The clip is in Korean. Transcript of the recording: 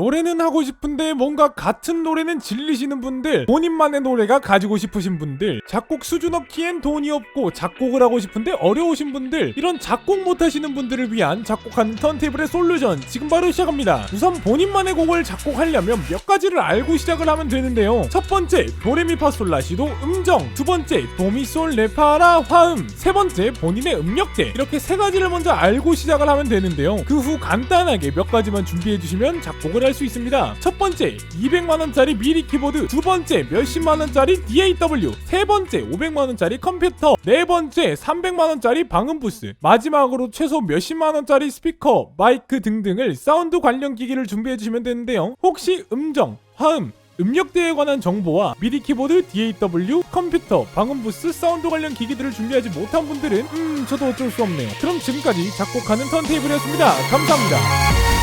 하고 싶은데 뭔가 같은 노래는 질리시는 분들, 본인만의 노래가 가지고 싶으신 분들, 작곡 수준 넣기엔 돈이 없고 작곡을 하고 싶은데 어려우신 분들, 이런 작곡 못하시는 분들을 위한 작곡하는 턴테이블의 솔루션 지금 바로 시작합니다. 우선 본인만의 곡을 작곡하려면 몇 가지를 알고 시작을 하면 되는데요. 첫 번째, 도레미파솔라시도 음정, 두 번째, 도미솔 레파라 화음, 세 번째, 본인의 음역대 이렇게 세 가지를 먼저 알고 시작을 하면 되는데요. 그 후 간단하게 몇 가지만 준비해 주시면 작곡을 할 수 있습니다. 첫 번째, 200만 원짜리 미리 키보드, 두 번째, 몇십만 원짜리 DAW, 세 번째, 500만 원짜리 컴퓨터, 네 번째, 300만 원짜리 방음 부스, 마지막으로 최소 몇십만 원짜리 스피커, 마이크 등등을 사운드 관련 기기를 준비해 주시면 되는데요. 혹시 음정, 화음, 음역대에 관한 정보와 미디 키보드, DAW, 컴퓨터, 방음 부스, 사운드 관련 기기들을 준비하지 못한 분들은 음 저도 어쩔 수 없네요. 그럼 지금까지 작곡하는 턴테이블이었습니다. 감사합니다.